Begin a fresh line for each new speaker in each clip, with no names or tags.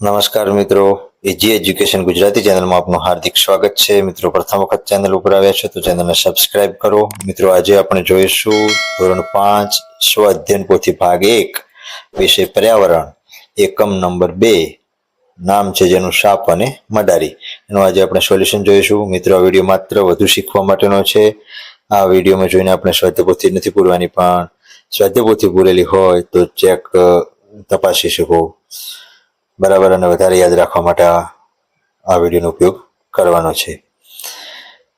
નમસ્કાર મિત્રો. એજી એજ્યુકેશન ગુજરાતી ચેનલમાં આપનું હાર્દિક સ્વાગત છે. મિત્રો, પ્રથમ વખત ચેનલ ઉપર આવ્યા છે તો ચેનલને સબસ્ક્રાઇબ કરો. મિત્રો, આજે આપણે જોઈશું ધોરણ પાંચ, સ્વ અધ્યયન પોથી ભાગ એક, વિષય પર્યાવરણ, એકમ નંબર બે, નામ છે જેનું સાપ અને મડારી. એનું આજે આપણે સોલ્યુશન જોઈશું. મિત્રો, આ વીડિયો માત્ર વધુ શીખવા માટેનો છે. આ વિડીયોમાં જોઈને આપણે સ્વાધ્યપોથી નથી પૂરવાની, પણ સ્વાધ્યપોથી પૂરેલી હોય તો ચેક તપાસી શકો. બરાબર અને વધારે યાદ રાખવા માટે આ વિડીયોનો ઉપયોગ કરવાનો છે.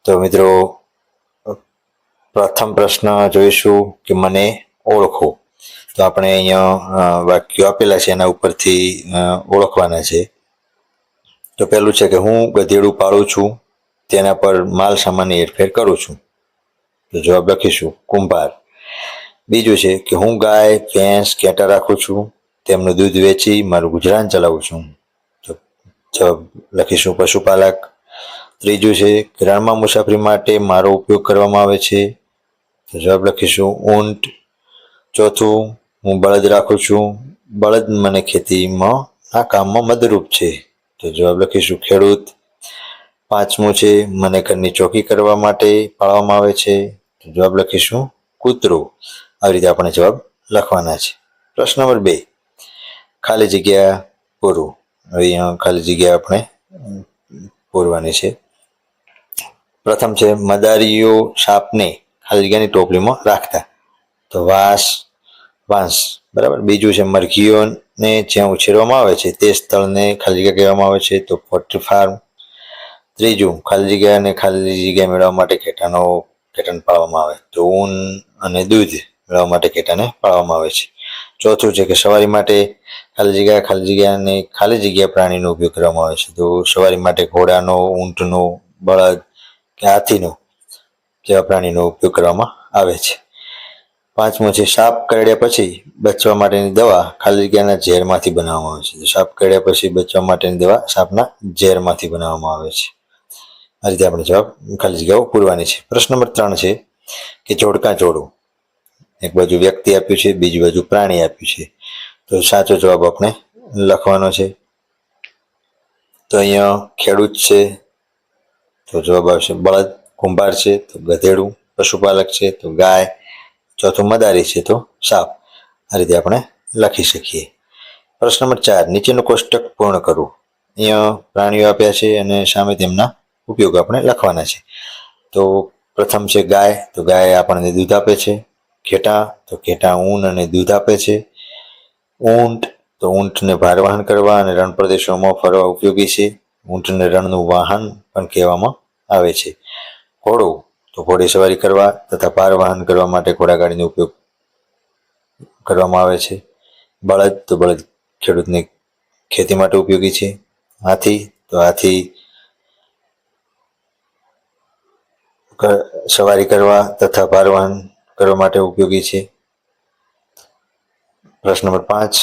તો મિત્રો, પ્રથમ પ્રશ્ન જોઈશું કે મને ઓળખો. તો આપણે અહીંયા વાક્યો આપેલા છે, એના ઉપરથી ઓળખવાના છે. તો પહેલું છે કે હું ગધેડું પાળું છું, તેના પર માલ સામાનની હેરફેર કરું છું. તો જવાબ લખીશું, કુંભાર. બીજું છે કે હું ગાય, ભેંસ ઘેટા રાખું છું તેમનું દૂધ વેચી મારું ગુજરાન ચલાવું છું. જવાબ લખીશું પશુપાલક. ત્રીજું છે કે મુસાફરી માટે મારો ઉપયોગ કરવામાં આવે છે. જવાબ લખીશું, ઊંટ. ચોથું, હું બળદ રાખું છું. બળદ મને ખેતીમાં, આ કામમાં મદદરૂપ છે. તો જવાબ લખીશું, ખેડૂત. પાંચમું છે, મને ઘરની ચોકી કરવા માટે પાળવામાં આવે છે. તો જવાબ લખીશું, કૂતરું. આવી રીતે આપણે જવાબ લખવાના છે. પ્રશ્ન નંબર બે. ખાલી જગ્યા પૂરવું હવે અહીંયા ખાલી જગ્યા આપણે પૂરવાની છે. પ્રથમ છે, મદારીઓ સાપને ખાલી જગ્યાની ટોપલીમાં રાખતા. તો વાંસ વાંસ, બરાબર? બીજું છે, મરઘીઓને જ્યાં ઉછેરવામાં આવે છે, તે સ્થળને ખાલી જગ્યા કહેવામાં આવે છે. તો પોટ્રી ફાર્મ. ત્રીજું, ખાલી જગ્યાને ખાલી જગ્યા મેળવવા માટે ઘેટાનો ઘેટાને પાળવામાં આવે. તો ઊન અને દૂધ મેળવવા માટે ઘેટાને પાળવામાં આવે છે. ચોથું છે કે સવારી માટે ખાલી જગ્યા, ખાલી જગ્યાને ખાલી જગ્યા પ્રાણીનો ઉપયોગ કરવામાં આવે છે. તો સવારી માટે ઘોડાનો, ઊંટનો, બળદ કે હાથીનો જેવા પ્રાણીનો ઉપયોગ કરવામાં આવે છે. પાંચમું છે, સાપ કરડ્યા પછી બચવા માટેની દવા ખાલી જગ્યાના ઝેરમાંથી બનાવવામાં આવે છે. તો સાપ કરડ્યા પછી બચવા માટેની દવા સાપના ઝેરમાંથી બનાવવામાં આવે છે. આ રીતે આપણે જવાબ ખાલી જગ્યાઓ પૂરવાની છે. પ્રશ્ન નંબર ત્રણ છે કે જોડકા જોડું. એક બાજુ વ્યક્તિ આપ્યું છે, બીજી બાજુ પ્રાણી આપ્યું છે. તો સાચો જવાબ આપણે લખવાનો છે. તો અહીંયા ખેડૂત છે, તો જવાબ આવશે બળદ, કુંભાર છે, તો ગધેડું, પશુપાલક છે, તો ગાય, ચોથું મદારી છે, તો સાપ. આ રીતે આપણે લખી શકીએ. પ્રશ્ન નંબર ચાર, નીચેનું કોષ્ટક પૂર્ણ કરવું. અહીંયા પ્રાણીઓ આપ્યા છે અને સામે તેમના ઉપયોગ આપણે લખવાના છે. તો પ્રથમ છે ગાય, તો ગાય આપણને દૂધ આપે છે. ઘેટા, તો ઘેટા ઊન અને દૂધ આપે છે. ઊંટ, તો ઊંટને ભારવાહન કરવા અને રણ પ્રદેશોમાં ફરવા ઉપયોગી છે. ઊંટને રણનું વાહન પણ કહેવામાં આવે છે. ઘોડો, તો ઘોડે સવારી કરવા તથા ભારવાહન કરવા માટે ઘોડાગાડીનો ઉપયોગ કરવામાં આવે છે. બળદ, તો બળદ ખેડૂતને ખેતી માટે ઉપયોગી છે. હાથી, તો હાથી સવારી કરવા તથા ભારવહન કરવા માટે ઉપયોગી છે. પ્રશ્ન નંબર પાંચ.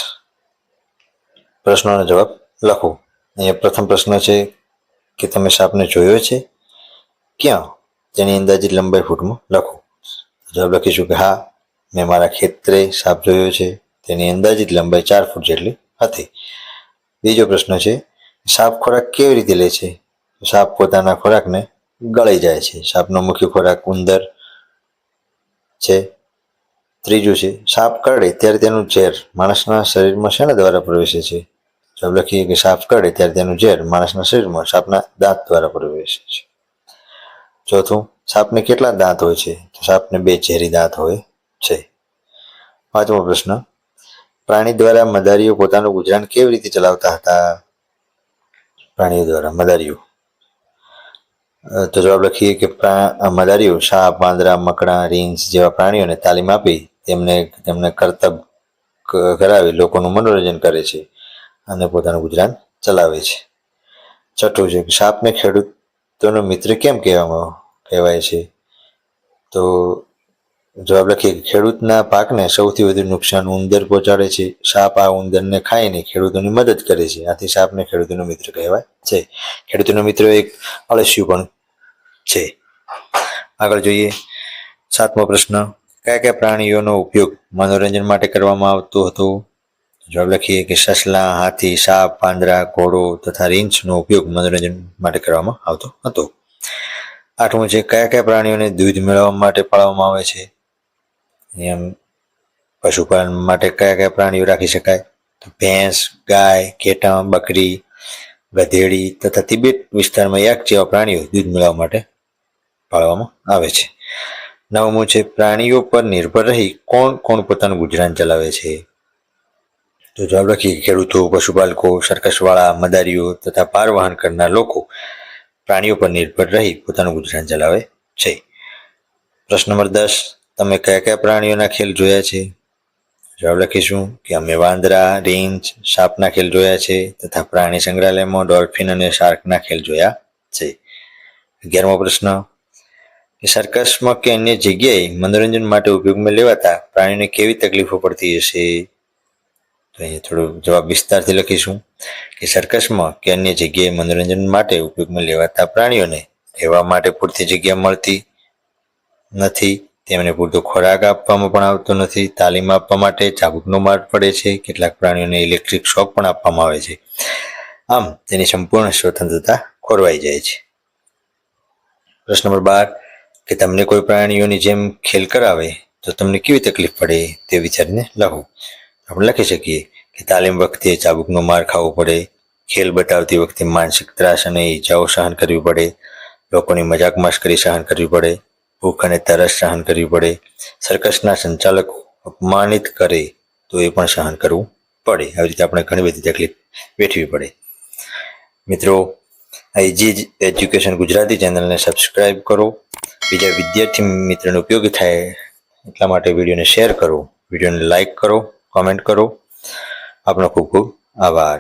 પ્રશ્નોનો જવાબ લખો. અહીંયા પ્રથમ પ્રશ્ન છે કે તમે સાપને જોયો છે? ક્યાં? તેની અંદાજિત લંબાઈ ફૂટમાં લખો. જવાબ લખીશું કે હા, મેં મારા ખેતરે સાપ જોયો છે. તેની અંદાજિત લંબાઈ ચાર ફૂટ જેટલી હતી. બીજો પ્રશ્ન છે, સાપ ખોરાક કેવી રીતે લે છે? સાપ પોતાના ખોરાકને ગળી જાય છે. સાપનો મુખ્ય ખોરાક ઉંદર છે. ત્રીજું છે, સાપ કરડે ત્યારે તેનું ઝેર માણસના શરીરમાં શેના દ્વારા પ્રવેશે છે? જવાબ લખીએ કે સાપ કરડે ત્યારે તેનું ઝેર માણસના શરીરમાં સાપના દાંત દ્વારા પ્રવેશે છે. ચોથું, સાપને કેટલા દાંત હોય છે? તો સાપને બે ઝેરી દાંત હોય છે. પાંચમો પ્રશ્ન, પ્રાણી દ્વારા મદારીઓ પોતાનું ગુજરાન કેવી રીતે ચલાવતા હતા? પ્રાણીઓ દ્વારા મદારીઓ. તો જવાબ લખીએ કે મદારીઓ સાપ વાંદરા મકડા રીંછ જેવા પ્રાણીઓને તાલીમ આપી તેમને તેમને કરતબ કરાવી લોકોનું મનોરંજન કરે છે અને પોતાનું ગુજરાન ચલાવે છે. છઠ્ઠું છે સાપને ખેડૂતોનો મિત્ર કેમ કહેવામાં કહેવાય છે? તો જવાબ લખીએ ખેડૂતના પાકને સૌથી વધુ નુકસાન ઉંદર પહોંચાડે છે, સાપ આ ઉંદરને ખાઈને ખેડૂતોની મદદ કરે છે. આથી સાપને ખેડૂતોનો મિત્ર કહેવાય છે. ખેડૂતોનો મિત્ર એક અળસ્યું પણ છે. આગળ જોઈએ. સાતમો પ્રશ્ન. કયા કયા પ્રાણીઓનો ઉપયોગ મનોરંજન માટે કરવામાં આવતો હતો? જવાબ લખીએ કે સસલા, હાથી, સાપ, પાંદડા, ઘોડો તથા રીંછનો ઉપયોગ મનોરંજન માટે કરવામાં આવતો હતો. આઠમું છે. કયા કયા પ્રાણીઓને દૂધ મેળવવા માટે પાળવામાં આવે છે? એમ પશુપાલન માટે કયા કયા પ્રાણીઓ રાખી શકાય? તો ભેંસ, ગાય ઘેટા બકરી ગધેડી તથા તિબેટ વિસ્તારમાં યાક જેવા પ્રાણીઓ દૂધ મેળવવા માટે પાળવામાં આવે છે. નવમું છે, પ્રાણીઓ પર નિર્ભર રહી કોણ કોણ પોતાનું ગુજરાન ચલાવે છે? તો જવાબ લખીએ ખેડૂતો, પશુપાલકો, સરકસવાળા, મદારીઓ તથા પાર વહન કરનાર લોકો પ્રાણીઓ પર નિર્ભર રહી પોતાનું ગુજરાન ચલાવે છે. પ્રશ્ન નંબર દસ તમે કયા કયા પ્રાણીઓના ખેલ જોયા છે? જવાબ લખીશું કે અમે વાંદરા, રીંછ, સાપના ખેલ જોયા છે તથા પ્રાણી સંગ્રહાલયમાં ડોલ્ફિન અને શાર્કના ખેલ જોયા છે. અગિયારમો પ્રશ્ન. સર્કસમાં કે અન્ય જગ્યાએ મનોરંજન માટે ઉપયોગમાં લેવાતા પ્રાણીઓને કેવી તકલીફો પડતી હશે? તો અહીંયા થોડો જવાબ વિસ્તારથી લખીશું કે સર્કસમાં કે અન્ય જગ્યાએ મનોરંજન માટે ઉપયોગમાં લેવાતા પ્રાણીઓને રહેવા માટે પૂરતી જગ્યા મળતી નથી. તેમને પૂરતો ખોરાક આપવામાં પણ આવતો નથી, તાલીમ આપવા માટે ચાબુકનો માર પડે છે, કેટલાક પ્રાણીઓને ઇલેક્ટ્રિક શોક પણ આપવામાં આવે છે. આમ, તેની સંપૂર્ણ સ્વતંત્રતા ખોરવાઈ જાય છે. પ્રશ્ન નંબર બાર, કે તમને કોઈ પ્રાણીઓની જેમ ખેલ કરાવે, તો તમને કેવી તકલીફ પડે તે વિચારીને લખો. આપણે લખી શકીએ કે તાલીમ વખતે ચાબુકનો માર ખાવો પડે, ખેલ બતાવતી વખતે માનસિક ત્રાસ અને ઈજાઓ સહન કરવી પડે, લોકોની મજાક મશ્કરી સહન કરવી પડે ભૂખ અને તરસ સહન કરવી પડે, સર્કસના સંચાલકો અપમાનિત કરે, તો એ પણ સહન કરવું પડે. આવી રીતે આપણે ઘણી બધી તકલીફ વેઠવી પડે. મિત્રો આ એજ્યુકેશન ગુજરાતી ચેનલને સબસ્ક્રાઈબ કરો. બીજા વિદ્યાર્થી મિત્રને ઉપયોગી થાય એટલા માટે વિડીયોને શેર કરો. વિડીયોને લાઈક કરો, કોમેન્ટ કરો. આપનો ખૂબ ખૂબ આભાર.